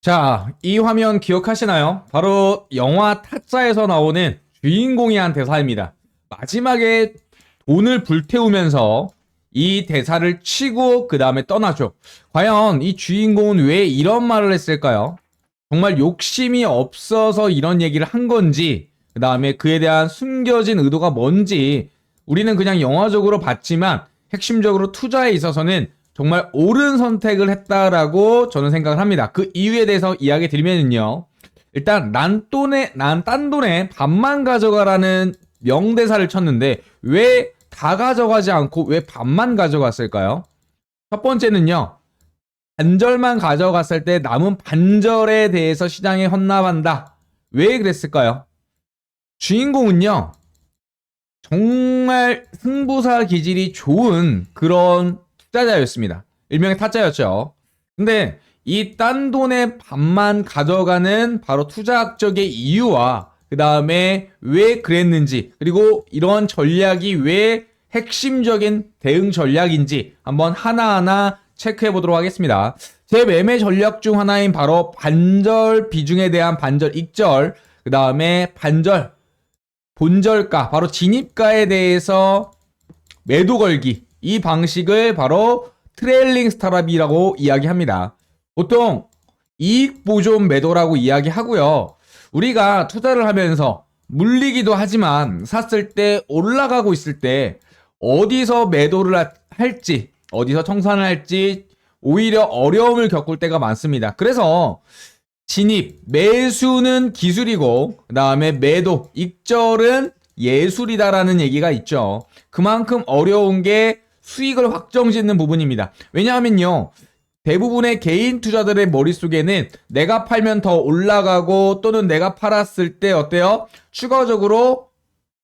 자, 이 화면 기억하시나요? 바로 영화 타짜에서 나오는 주인공이 한 대사입니다. 마지막에 돈을 불태우면서 이 대사를 치고 그 다음에 떠나죠. 과연 이 주인공은 왜 이런 말을 했을까요? 정말 욕심이 없어서 이런 얘기를 한 건지, 그 다음에 그에 대한 숨겨진 의도가 뭔지, 우리는 그냥 영화적으로 봤지만 핵심적으로 투자에 있어서는 정말 옳은 선택을 했다라고 저는 생각을 합니다. 그 이유에 대해서 이야기 드리면요. 일단 난 돈에 난 딴 돈에 반만 가져가라는 명대사를 쳤는데 왜 다 가져가지 않고 왜 반만 가져갔을까요? 첫 번째는요. 반절만 가져갔을 때 남은 반절에 대해서 시장에 헌납한다. 왜 그랬을까요? 주인공은요. 정말 승부사 기질이 좋은 그런 투자자였습니다. 일명의 타짜였죠. 근데 이 딴 돈의 반만 가져가는 바로 투자학적의 이유와 그 다음에 왜 그랬는지 그리고 이런 전략이 왜 핵심적인 대응 전략인지 한번 하나하나 체크해 보도록 하겠습니다. 제 매매 전략 중 하나인 바로 반절 비중에 대한 반절 익절 그 다음에 반절 본절가 바로 진입가에 대해서 매도 걸기 이 방식을 바로 트레일링 스타랍이라고 이야기합니다. 보통 이익 보존 매도라고 이야기하고요. 우리가 투자를 하면서 물리기도 하지만 샀을 때 올라가고 있을 때 어디서 매도를 하- 할지 어디서 청산을 할지 오히려 어려움을 겪을 때가 많습니다. 그래서 진입, 매수는 기술이고, 그 다음에 매도, 익절은 예술이다라는 얘기가 있죠. 그만큼 어려운 게 수익을 확정 짓는 부분입니다. 왜냐하면요. 대부분의 개인 투자들의 머릿속에는 내가 팔면 더 올라가고 또는 내가 팔았을 때 어때요? 추가적으로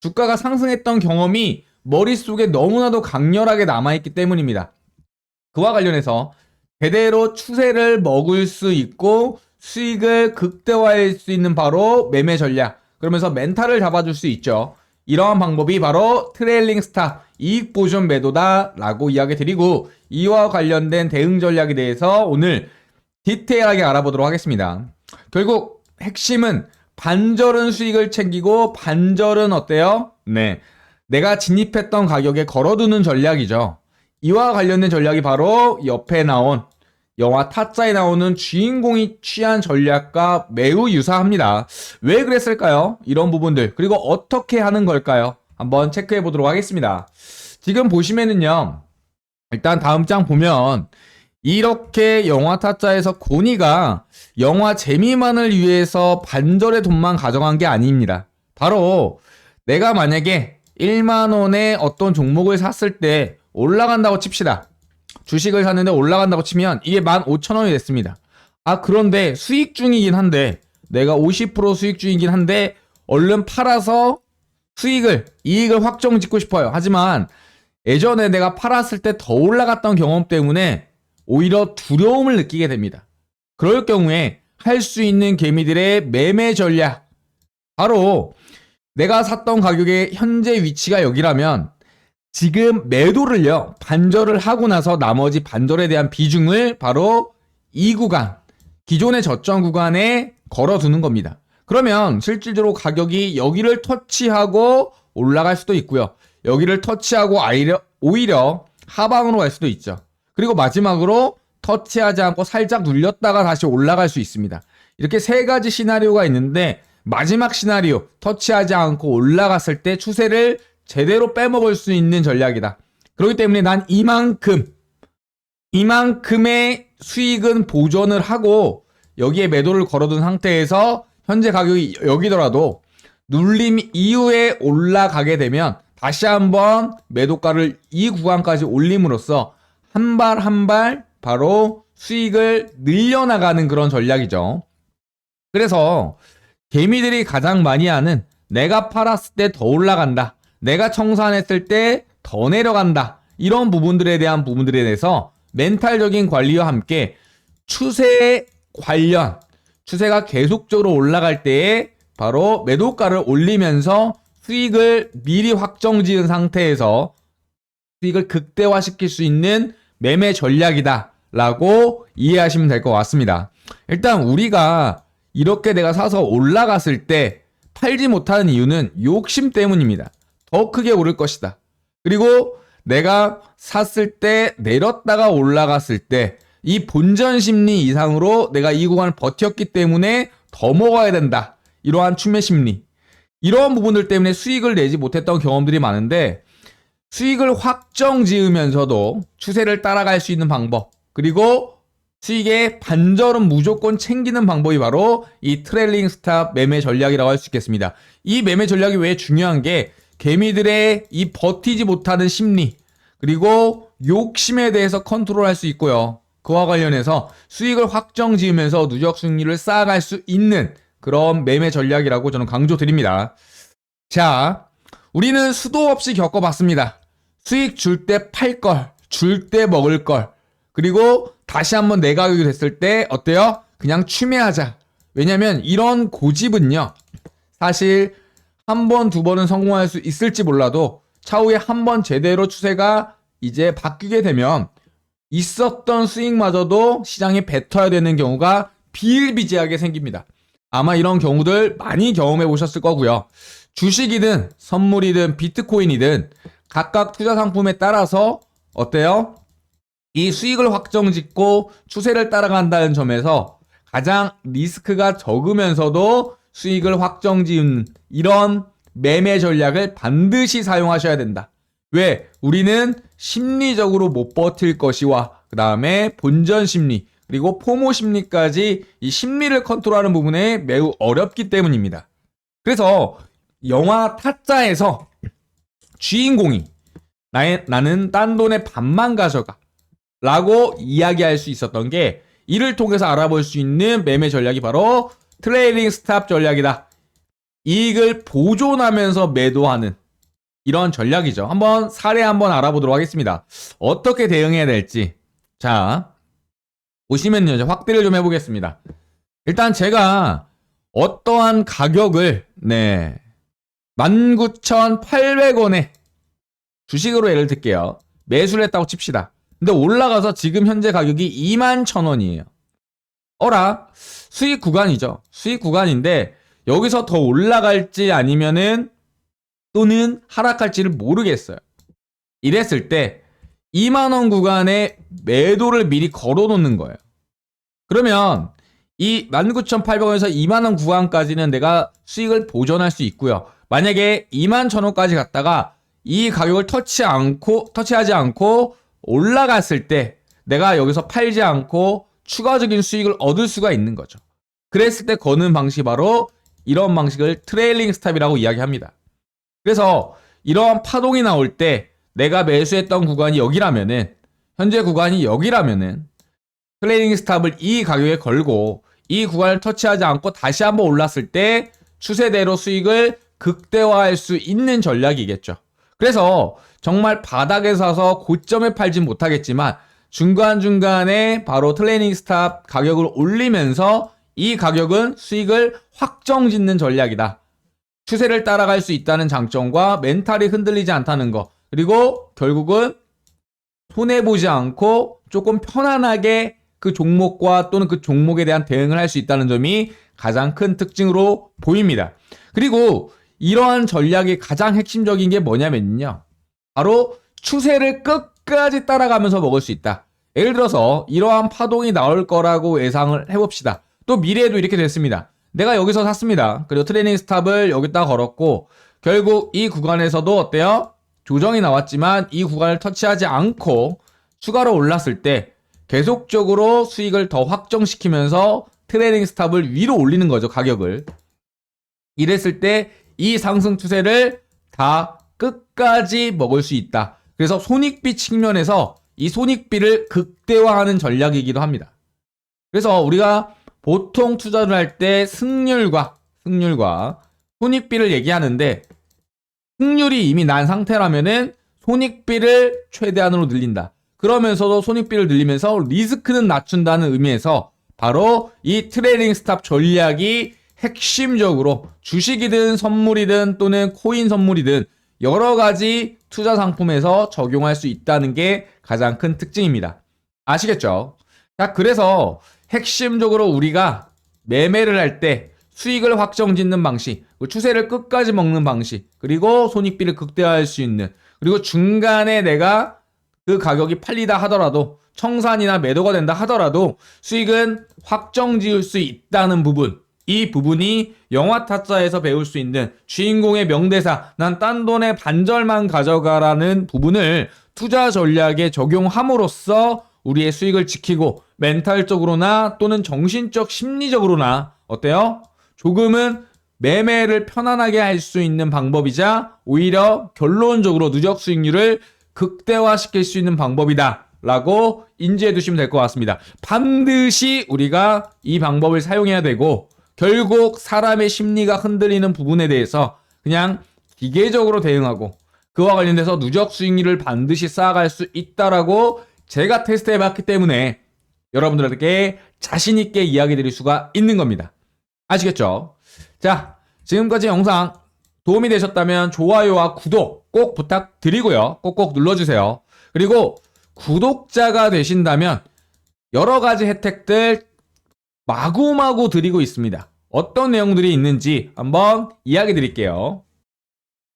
주가가 상승했던 경험이 머릿속에 너무나도 강렬하게 남아있기 때문입니다. 그와 관련해서 제대로 추세를 먹을 수 있고 수익을 극대화할 수 있는 바로 매매 전략. 그러면서 멘탈을 잡아줄 수 있죠. 이러한 방법이 바로 트레일링 스탑, 이익 보존 매도다라고 이야기 드리고 이와 관련된 대응 전략에 대해서 오늘 디테일하게 알아보도록 하겠습니다. 결국 핵심은 반절은 수익을 챙기고 반절은 어때요? 네. 내가 진입했던 가격에 걸어두는 전략이죠. 이와 관련된 전략이 바로 옆에 나온 영화 타짜에 나오는 주인공이 취한 전략과 매우 유사합니다. 왜 그랬을까요? 이런 부분들. 그리고 어떻게 하는 걸까요? 한번 체크해 보도록 하겠습니다. 지금 보시면은요. 일단 다음 장 보면 이렇게 영화 타짜에서 고니가 영화 재미만을 위해서 반절의 돈만 가져간 게 아닙니다. 바로 내가 만약에 1만 원에 어떤 종목을 샀을 때 올라간다고 칩시다. 주식을 샀는데 올라간다고 치면 이게 15,000원이 됐습니다. 아, 그런데 수익 중이긴 한데 내가 50% 수익 중이긴 한데 얼른 팔아서 수익을 이익을 확정 짓고 싶어요. 하지만 예전에 내가 팔았을 때 더 올라갔던 경험 때문에 오히려 두려움을 느끼게 됩니다. 그럴 경우에 할 수 있는 개미들의 매매 전략 바로 내가 샀던 가격의 현재 위치가 여기라면 지금 매도를요, 반절을 하고 나서 나머지 반절에 대한 비중을 바로 이 구간, 기존의 저점 구간에 걸어두는 겁니다. 그러면 실질적으로 가격이 여기를 터치하고 올라갈 수도 있고요. 여기를 터치하고 오히려, 오히려 하방으로 갈 수도 있죠. 그리고 마지막으로 터치하지 않고 살짝 눌렸다가 다시 올라갈 수 있습니다. 이렇게 세 가지 시나리오가 있는데 마지막 시나리오 터치하지 않고 올라갔을 때 추세를 제대로 빼먹을 수 있는 전략이다. 그렇기 때문에 난 이만큼 이만큼의 수익은 보존을 하고 여기에 매도를 걸어둔 상태에서 현재 가격이 여기더라도 눌림 이후에 올라가게 되면 다시 한번 매도가를 이 구간까지 올림으로써 한 발 한 발 바로 수익을 늘려나가는 그런 전략이죠. 그래서 개미들이 가장 많이 하는 내가 팔았을 때 더 올라간다. 내가 청산했을 때 더 내려간다. 이런 부분들에 대한 부분들에 대해서 멘탈적인 관리와 함께 추세 관련, 추세가 계속적으로 올라갈 때에 바로 매도가를 올리면서 수익을 미리 확정 지은 상태에서 수익을 극대화시킬 수 있는 매매 전략이다. 라고 이해하시면 될 것 같습니다. 일단 우리가 이렇게 내가 사서 올라갔을 때 팔지 못하는 이유는 욕심 때문입니다. 더 크게 오를 것이다. 그리고 내가 샀을 때 내렸다가 올라갔을 때 이 본전 심리 이상으로 내가 이 구간을 버텼기 때문에 더 먹어야 된다. 이러한 추매 심리. 이러한 부분들 때문에 수익을 내지 못했던 경험들이 많은데 수익을 확정 지으면서도 추세를 따라갈 수 있는 방법. 그리고 수익의 반절은 무조건 챙기는 방법이 바로 이 트레일링 스탑 매매 전략이라고 할 수 있겠습니다. 이 매매 전략이 왜 중요한 게 개미들의 이 버티지 못하는 심리 그리고 욕심에 대해서 컨트롤할 수 있고요. 그와 관련해서 수익을 확정 지으면서 누적 승리를 쌓아갈 수 있는 그런 매매 전략이라고 저는 강조드립니다. 자, 우리는 수도 없이 겪어봤습니다. 수익 줄 때 팔 걸, 줄 때 먹을 걸, 그리고 다시 한번 내 가격이 됐을 때 어때요? 그냥 추매하자. 왜냐면 이런 고집은요, 사실 한 번, 두 번은 성공할 수 있을지 몰라도 차후에 한 번 제대로 추세가 이제 바뀌게 되면 있었던 수익마저도 시장에 뱉어야 되는 경우가 비일비재하게 생깁니다. 아마 이런 경우들 많이 경험해 보셨을 거고요. 주식이든 선물이든 비트코인이든 각각 투자 상품에 따라서 어때요? 이 수익을 확정 짓고 추세를 따라간다는 점에서 가장 리스크가 적으면서도 수익을 확정 지은 이런 매매 전략을 반드시 사용하셔야 된다. 왜? 우리는 심리적으로 못 버틸 것이와 그 다음에 본전 심리 그리고 포모 심리까지 이 심리를 컨트롤하는 부분에 매우 어렵기 때문입니다. 그래서 영화 타짜에서 주인공이 나의, 나는 딴 돈의 반만 가져가 라고 이야기할 수 있었던 게 이를 통해서 알아볼 수 있는 매매 전략이 바로 트레이링 스탑 전략이다. 이익을 보존하면서 매도하는 이런 전략이죠. 한번 사례 한번 알아보도록 하겠습니다. 어떻게 대응해야 될지. 자, 보시면요. 확대를 좀 해보겠습니다. 일단 제가 어떠한 가격을, 네, 19,800원에 주식으로 예를 들게요. 매수를 했다고 칩시다. 근데 올라가서 지금 현재 가격이 21,000원이에요. 어라, 수익 구간이죠. 수익 구간인데 여기서 더 올라갈지 아니면은 또는 하락할지를 모르겠어요. 이랬을 때 2만원 구간에 매도를 미리 걸어 놓는 거예요. 그러면 이 19,800원에서 2만원 구간까지는 내가 수익을 보존할 수 있고요. 만약에 2만 1,000원까지 갔다가 이 가격을 터치 않고, 터치하지 않고 올라갔을 때 내가 여기서 팔지 않고 추가적인 수익을 얻을 수가 있는 거죠. 그랬을 때 거는 방식이 바로 이런 방식을 트레일링 스탑이라고 이야기합니다. 그래서 이러한 파동이 나올 때 내가 매수했던 구간이 여기라면은 현재 구간이 여기라면은 트레이딩 스탑을 이 가격에 걸고 이 구간을 터치하지 않고 다시 한번 올랐을 때 추세대로 수익을 극대화할 수 있는 전략이겠죠. 그래서 정말 바닥에 사서 고점에 팔진 못하겠지만 중간중간에 바로 트레이닝 스탑 가격을 올리면서 이 가격은 수익을 확정 짓는 전략이다. 추세를 따라갈 수 있다는 장점과 멘탈이 흔들리지 않다는 거. 그리고 결국은 손해보지 않고 조금 편안하게 그 종목과 또는 그 종목에 대한 대응을 할 수 있다는 점이 가장 큰 특징으로 보입니다. 그리고 이러한 전략의 가장 핵심적인 게 뭐냐면요. 바로 추세를 끝까지 따라가면서 먹을 수 있다. 예를 들어서 이러한 파동이 나올 거라고 예상을 해봅시다. 또 미래에도 이렇게 됐습니다. 내가 여기서 샀습니다. 그리고 트레이닝 스탑을 여기다 걸었고 결국 이 구간에서도 어때요? 조정이 나왔지만 이 구간을 터치하지 않고 추가로 올랐을 때 계속적으로 수익을 더 확정시키면서 트레이닝 스탑을 위로 올리는 거죠, 가격을. 이랬을 때 이 상승 추세를 다 끝까지 먹을 수 있다. 그래서 손익비 측면에서 이 손익비를 극대화하는 전략이기도 합니다. 그래서 우리가 보통 투자를 할 때 승률과 승률과 손익비를 얘기하는데 승률이 이미 난 상태라면은 손익비를 최대한으로 늘린다. 그러면서도 손익비를 늘리면서 리스크는 낮춘다는 의미에서 바로 이 트레이딩 스탑 전략이 핵심적으로 주식이든 선물이든 또는 코인 선물이든 여러 가지 투자 상품에서 적용할 수 있다는 게 가장 큰 특징입니다. 아시겠죠? 자, 그래서 핵심적으로 우리가 매매를 할 때 수익을 확정 짓는 방식, 그 추세를 끝까지 먹는 방식, 그리고 손익비를 극대화할 수 있는, 그리고 중간에 내가 그 가격이 팔리다 하더라도 청산이나 매도가 된다 하더라도 수익은 확정 지을 수 있다는 부분. 이 부분이 영화 타짜에서 배울 수 있는 주인공의 명대사, 난 딴 돈의 반절만 가져가라는 부분을 투자 전략에 적용함으로써 우리의 수익을 지키고 멘탈적으로나 또는 정신적 심리적으로나 어때요? 조금은 매매를 편안하게 할 수 있는 방법이자 오히려 결론적으로 누적 수익률을 극대화시킬 수 있는 방법이다. 라고 인지해 두시면 될 것 같습니다. 반드시 우리가 이 방법을 사용해야 되고 결국 사람의 심리가 흔들리는 부분에 대해서 그냥 기계적으로 대응하고 그와 관련돼서 누적 수익률을 반드시 쌓아갈 수 있다라고 제가 테스트해 봤기 때문에 여러분들에게 자신 있게 이야기 드릴 수가 있는 겁니다. 아시겠죠? 자, 지금까지 영상 도움이 되셨다면 좋아요와 구독 꼭 부탁드리고요. 꼭꼭 눌러주세요. 그리고 구독자가 되신다면 여러 가지 혜택들 마구마구 드리고 있습니다. 어떤 내용들이 있는지 한번 이야기 드릴게요.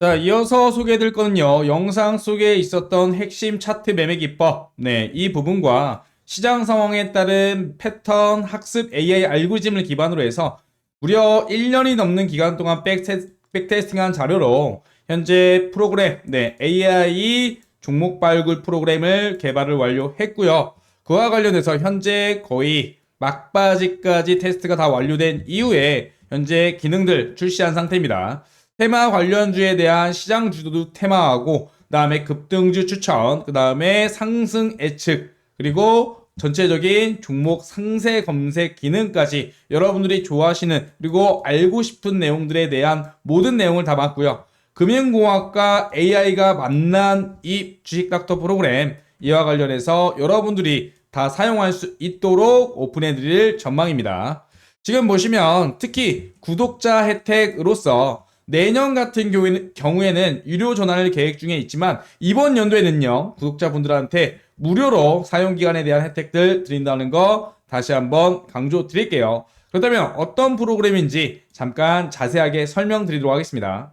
자, 이어서 소개해 드릴 거는요, 영상 속에 있었던 핵심 차트 매매 기법, 네, 이 부분과 시장 상황에 따른 패턴 학습 AI 알고리즘을 기반으로 해서 무려 1년이 넘는 기간 동안 백테, 백테스팅한 자료로 현재 프로그램, 네, AI 종목 발굴 프로그램을 개발을 완료했고요. 그와 관련해서 현재 거의 막바지까지 테스트가 다 완료된 이후에 현재 기능들 출시한 상태입니다. 테마 관련주에 대한 시장 주도도 테마하고 그 다음에 급등주 추천, 그 다음에 상승 예측, 그리고 전체적인 종목 상세 검색 기능까지 여러분들이 좋아하시는 그리고 알고 싶은 내용들에 대한 모든 내용을 담았고요. 금융공학과 AI가 만난 이 주식닥터 프로그램 이와 관련해서 여러분들이 다 사용할 수 있도록 오픈해 드릴 전망입니다. 지금 보시면 특히 구독자 혜택으로서 내년 같은 경우에는, 경우에는 유료 전환을 계획 중에 있지만 이번 연도에는요 구독자분들한테 무료로 사용 기간에 대한 혜택들 드린다는 거 다시 한번 강조 드릴게요. 그렇다면 어떤 프로그램인지 잠깐 자세하게 설명드리도록 하겠습니다.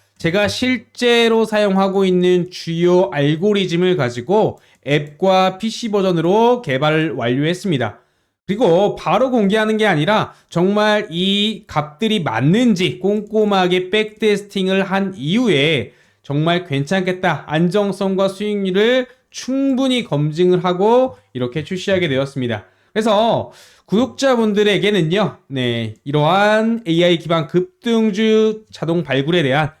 제가 실제로 사용하고 있는 주요 알고리즘을 가지고 앱과 PC 버전으로 개발을 완료했습니다. 그리고 바로 공개하는 게 아니라 정말 이 값들이 맞는지 꼼꼼하게 백테스팅을 한 이후에 정말 괜찮겠다. 안정성과 수익률을 충분히 검증을 하고 이렇게 출시하게 되었습니다. 그래서 구독자분들에게는요, 네, 이러한 AI 기반 급등주 자동 발굴에 대한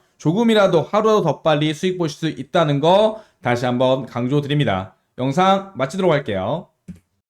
조금이라도 하루 더 빨리 수익 보실 수 있다는 거 다시 한번 강조드립니다. 영상 마치도록 할게요.